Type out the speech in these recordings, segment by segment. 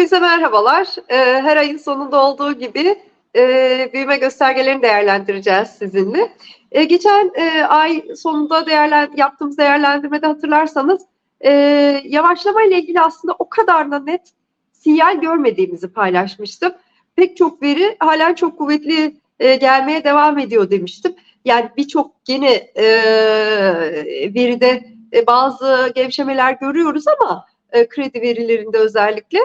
Hepinize merhabalar. Ee, Her ayın sonunda olduğu gibi e, büyüme göstergelerini değerlendireceğiz sizinle. E, Geçen e, ay sonunda değerlen yaptığımız değerlendirmede hatırlarsanız yavaşlama ile ilgili aslında o kadar da net sinyal görmediğimizi paylaşmıştım. Pek çok veri halen çok kuvvetli gelmeye devam ediyor demiştim. Yani birçok yeni veride bazı gevşemeler görüyoruz ama kredi verilerinde özellikle.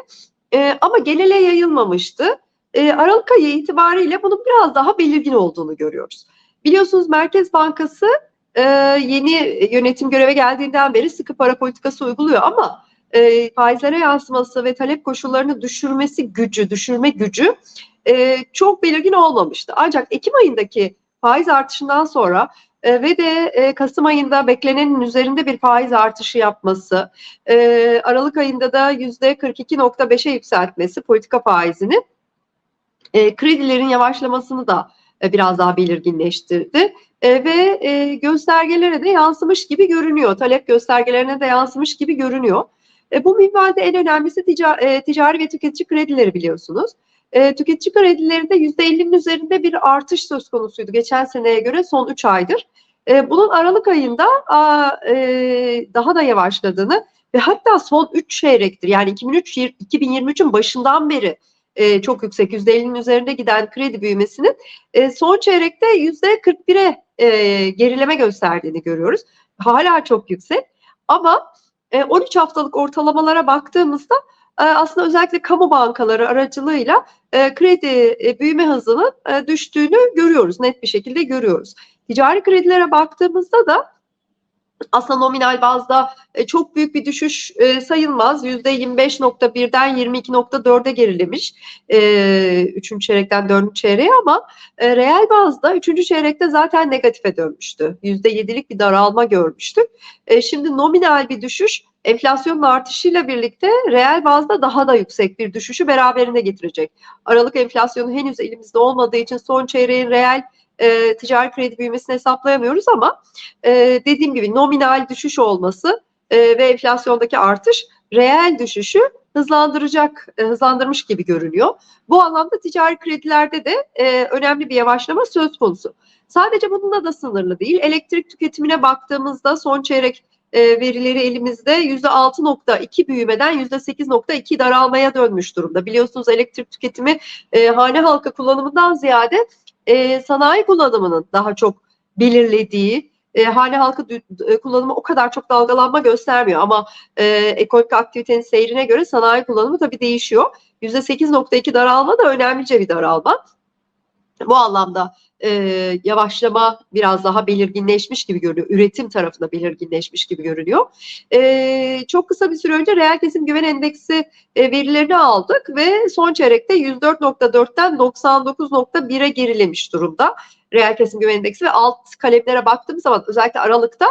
E, ama genele yayılmamıştı. E, Aralık ayı itibariyle bunun biraz daha belirgin olduğunu görüyoruz. Biliyorsunuz Merkez Bankası e, yeni yönetim göreve geldiğinden beri sıkı para politikası uyguluyor ama e, faizlere yansıması ve talep koşullarını düşürmesi gücü, düşürme gücü e, çok belirgin olmamıştı. Ancak Ekim ayındaki faiz artışından sonra e, ve de e, Kasım ayında beklenenin üzerinde bir faiz artışı yapması, e, Aralık ayında da yüzde 42.5'e yükseltmesi politika faizini kredilerin yavaşlamasını da biraz daha belirginleştirdi. Ve e, göstergelere de yansımış gibi görünüyor. Talep göstergelerine de yansımış gibi görünüyor. Bu minvalde en önemlisi tica, ticari ve tüketici kredileri biliyorsunuz. E, tüketici kredilerinde %50'nin üzerinde bir artış söz konusuydu geçen seneye göre son 3 aydır. E, bunun Aralık ayında a, e, daha da yavaşladığını ve hatta son 3 çeyrektir yani 2003 2023'ün başından beri e, çok yüksek %50'nin üzerinde giden kredi büyümesinin e, son çeyrekte %41'e e, gerileme gösterdiğini görüyoruz. Hala çok yüksek ama e, 13 haftalık ortalamalara baktığımızda e, aslında özellikle kamu bankaları aracılığıyla e, kredi e, büyüme hızının e, düştüğünü görüyoruz. Net bir şekilde görüyoruz. Ticari kredilere baktığımızda da aslında nominal bazda e, çok büyük bir düşüş e, sayılmaz. %25.1'den 22.4'e gerilemiş. E, üçüncü çeyrekten dördüncü çeyreğe ama reel bazda üçüncü çeyrekte zaten negatife dönmüştü. %7'lik bir daralma görmüştük. Şimdi nominal bir düşüş enflasyonun artışıyla birlikte reel bazda daha da yüksek bir düşüşü beraberinde getirecek. Aralık enflasyonu henüz elimizde olmadığı için son çeyreğin reel e, ticari kredi büyümesini hesaplayamıyoruz ama e, dediğim gibi nominal düşüş olması e, ve enflasyondaki artış reel düşüşü hızlandıracak, e, hızlandırmış gibi görünüyor. Bu anlamda ticari kredilerde de e, önemli bir yavaşlama söz konusu. Sadece bununla da sınırlı değil. Elektrik tüketimine baktığımızda son çeyrek e, verileri elimizde %6.2 büyümeden %8.2 daralmaya dönmüş durumda. Biliyorsunuz elektrik tüketimi e, hane halka kullanımından ziyade e, sanayi kullanımının daha çok belirlediği, e, hane halkı e, kullanımı o kadar çok dalgalanma göstermiyor ama e, ekonomik aktivitenin seyrine göre sanayi kullanımı tabii değişiyor. %8.2 daralma da önemlice bir daralma. Bu anlamda e, yavaşlama biraz daha belirginleşmiş gibi görünüyor. Üretim tarafında belirginleşmiş gibi görünüyor. E, çok kısa bir süre önce reel kesim güven endeksi e, verilerini aldık ve son çeyrekte 104.4'ten 99.1'e gerilemiş durumda. Reel kesim güven endeksi ve alt kalemlere baktığımız zaman özellikle Aralık'ta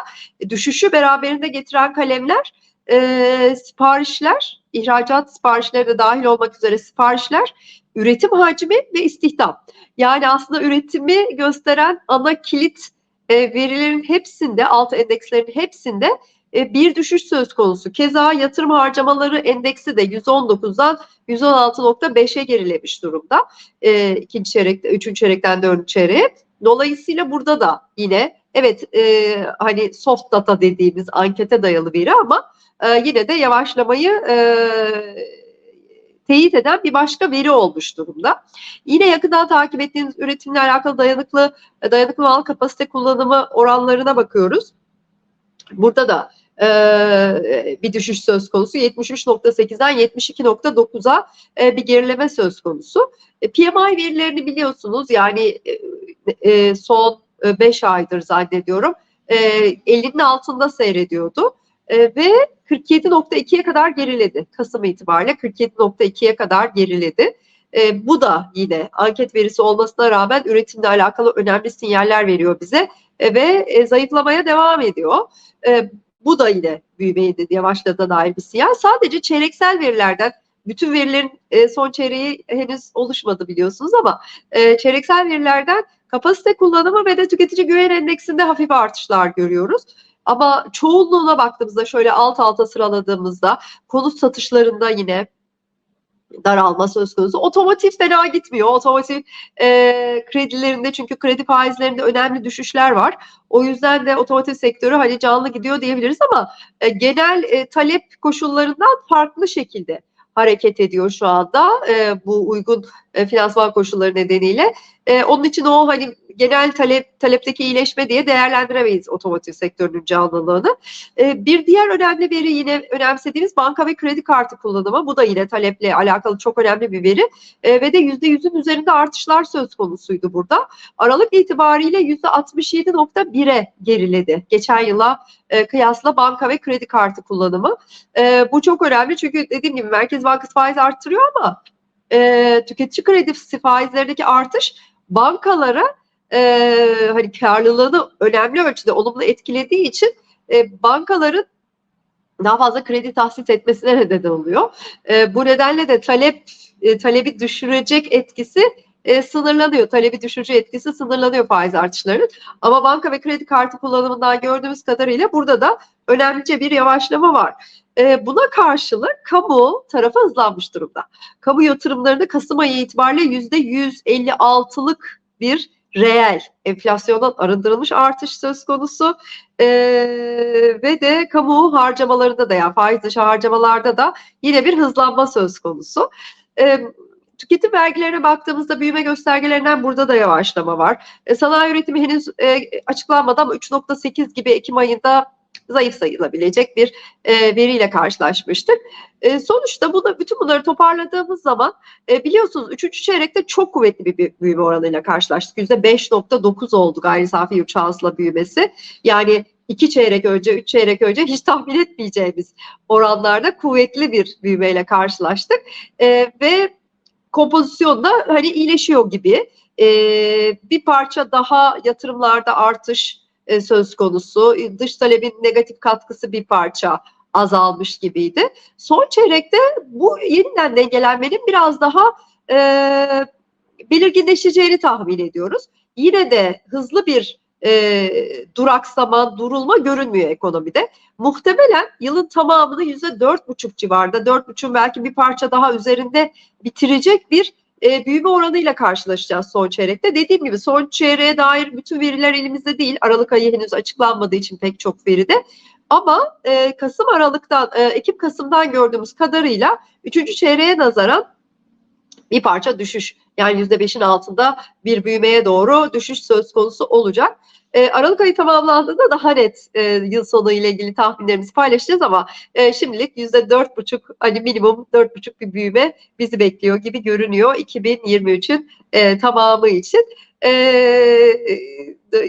düşüşü beraberinde getiren kalemler e, siparişler, ihracat siparişleri de dahil olmak üzere siparişler, üretim hacmi ve istihdam. Yani aslında üretimi gösteren ana kilit e, verilerin hepsinde, alt endekslerin hepsinde e, bir düşüş söz konusu. Keza yatırım harcamaları endeksi de 119'dan 116.5'e gerilemiş durumda. E, ikinci çeyrekte, üçüncü çeyrekten dördüncü çeyreğe. Dolayısıyla burada da yine evet e, hani soft data dediğimiz ankete dayalı veri ama e, yine de yavaşlamayı e, teyit eden bir başka veri olmuş durumda. Yine yakından takip ettiğiniz üretimle alakalı dayanıklı dayanıklı mal kapasite kullanımı oranlarına bakıyoruz. Burada da e, bir düşüş söz konusu. 73.8'den 72.9'a e, bir gerileme söz konusu. E, PMI verilerini biliyorsunuz yani e, e, son 5 aydır zannediyorum e, 50'nin altında seyrediyordu. E, ve 47.2'ye kadar geriledi. Kasım itibariyle 47.2'ye kadar geriledi. E, bu da yine anket verisi olmasına rağmen üretimle alakalı önemli sinyaller veriyor bize e, ve e, zayıflamaya devam ediyor. E, bu da yine büyümeye de yavaşladığına dair bir sinyal. Sadece çeyreksel verilerden bütün verilerin e, son çeyreği henüz oluşmadı biliyorsunuz ama e, çeyreksel verilerden kapasite kullanımı ve de tüketici güven endeksinde hafif artışlar görüyoruz. Ama çoğunluğuna baktığımızda şöyle alt alta sıraladığımızda konut satışlarında yine daralma söz konusu. Otomotiv fena gitmiyor. Otomotiv e, kredilerinde çünkü kredi faizlerinde önemli düşüşler var. O yüzden de otomotiv sektörü hani canlı gidiyor diyebiliriz ama e, genel e, talep koşullarından farklı şekilde hareket ediyor şu anda e, bu uygun e, finansman koşulları nedeniyle. E, onun için o hani genel talep talepteki iyileşme diye değerlendiremeyiz otomotiv sektörünün canlılığını. E, bir diğer önemli veri yine önemsediğimiz banka ve kredi kartı kullanımı. Bu da yine taleple alakalı çok önemli bir veri. E, ve de %100'ün üzerinde artışlar söz konusuydu burada. Aralık itibariyle %67.1'e geriledi. Geçen yıla e, kıyasla banka ve kredi kartı kullanımı. E, bu çok önemli çünkü dediğim gibi Merkez Bankası faiz arttırıyor ama e, tüketici kredisi faizlerindeki artış bankalara e, hani karlılığını önemli ölçüde olumlu etkilediği için e, bankaların daha fazla kredi tahsis etmesine neden oluyor. E, bu nedenle de talep e, talebi düşürecek etkisi e, sınırlanıyor. Talebi düşürücü etkisi sınırlanıyor faiz artışlarının. Ama banka ve kredi kartı kullanımından gördüğümüz kadarıyla burada da önemlice bir yavaşlama var. E, buna karşılık kamu tarafı hızlanmış durumda. Kamu yatırımlarında Kasım ayı itibariyle %156'lık bir reel enflasyondan arındırılmış artış söz konusu ee, ve de kamu harcamalarında da yani faiz dışı harcamalarda da yine bir hızlanma söz konusu. Ee, tüketim vergilerine baktığımızda büyüme göstergelerinden burada da yavaşlama var. E, sanayi üretimi henüz e, açıklanmadı ama 3.8 gibi Ekim ayında zayıf sayılabilecek bir e, veriyle karşılaşmıştık. E, sonuçta bunu, bütün bunları toparladığımız zaman e, biliyorsunuz 3. çeyrekte çok kuvvetli bir büyüme oranıyla karşılaştık. %5.9 oldu gayri safi yurt hasıla büyümesi. Yani iki çeyrek önce, üç çeyrek önce hiç tahmin etmeyeceğimiz oranlarda kuvvetli bir büyümeyle karşılaştık. E, ve kompozisyonda hani iyileşiyor gibi. E, bir parça daha yatırımlarda artış e, söz konusu. Dış talebin negatif katkısı bir parça azalmış gibiydi. Son çeyrekte bu yeniden dengelenmenin biraz daha e, belirginleşeceğini tahmin ediyoruz. Yine de hızlı bir e, duraksama, durulma görünmüyor ekonomide. Muhtemelen yılın tamamını yüzde dört buçuk civarında, dört buçuk belki bir parça daha üzerinde bitirecek bir e, büyüme oranıyla karşılaşacağız son çeyrekte. Dediğim gibi son çeyreğe dair bütün veriler elimizde değil. Aralık ayı henüz açıklanmadığı için pek çok veride. Ama e, Kasım Aralık'tan, e, Ekim Kasım'dan gördüğümüz kadarıyla 3. çeyreğe nazaran bir parça düşüş. Yani %5'in altında bir büyümeye doğru düşüş söz konusu olacak. E, Aralık ayı tamamlandığında daha net e, yıl sonu ile ilgili tahminlerimizi paylaşacağız ama e, şimdilik yüzde dört buçuk hani minimum dört buçuk bir büyüme bizi bekliyor gibi görünüyor 2023'ün e, tamamı için. E,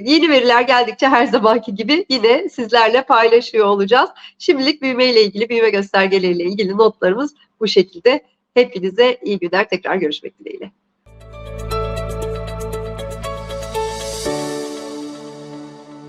yeni veriler geldikçe her zamanki gibi yine sizlerle paylaşıyor olacağız. Şimdilik büyüme ile ilgili, büyüme göstergeleriyle ilgili notlarımız bu şekilde. Hepinize iyi günler. Tekrar görüşmek dileğiyle.